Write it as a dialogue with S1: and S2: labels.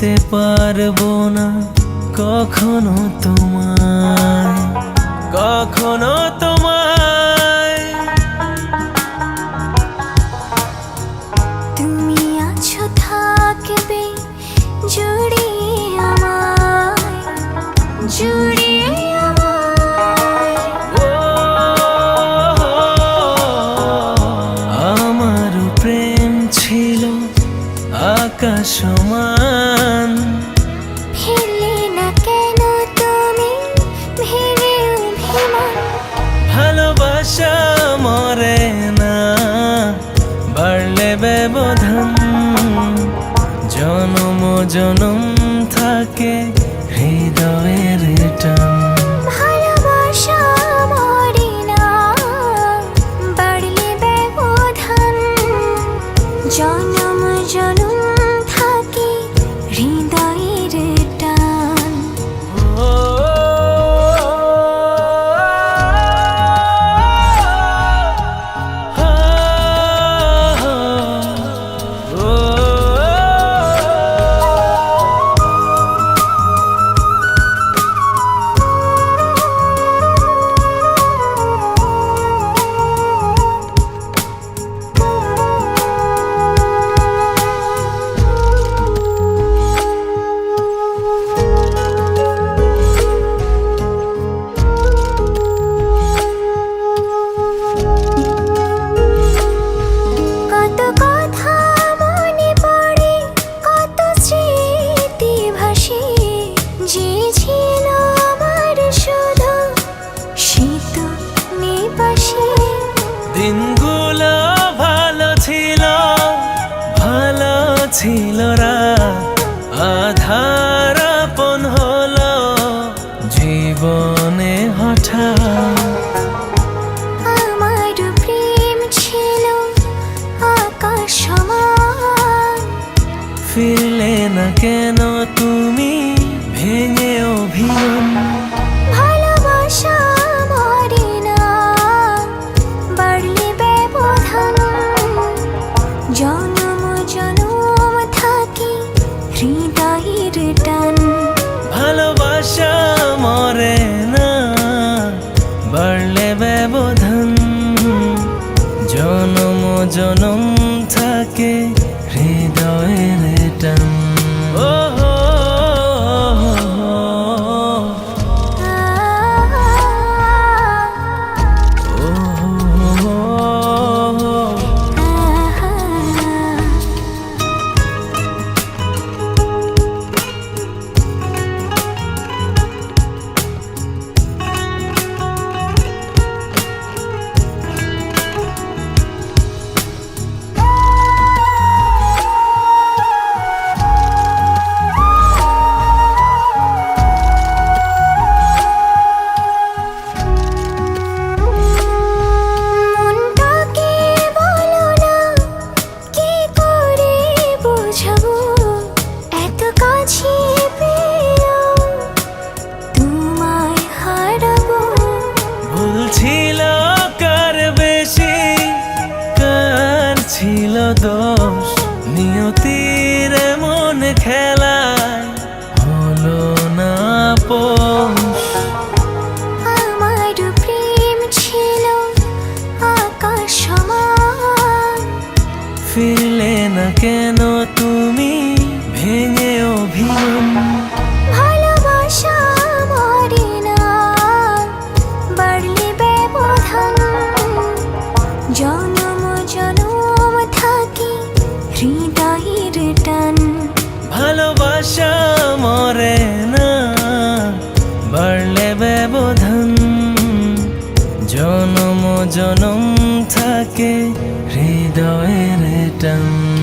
S1: পেতে পারব না কখনো তোমায় কখনো তোমায়।
S2: তুমি আছো থাকবে জুড়িয়ে আমায় জুড়িয়ে
S1: আমার প্রেম ছিল আকাশ সমান ব্যবধান। জনম জনম
S2: ছিল আমার শুধু শীত পাশে
S1: দিনগুলো ভালো ছিল ভালো ছিল রাত আধার আপন হলো জীবনে হঠাৎ।
S2: আমার প্রেম ছিল আকাশ
S1: ফিরলে না কেন তুমি ছিল দোষ নিয়তির মন খেলায় হলো না পোষ
S2: আমার প্রেম ছিল আকাশ সমান।
S1: ফিরলে না কেন তুমি ভেঙে অভিমান ভালোবাসা মরে না। বাড়লে ব্যবধান জনম জনম থাকে হৃদয়ের টান।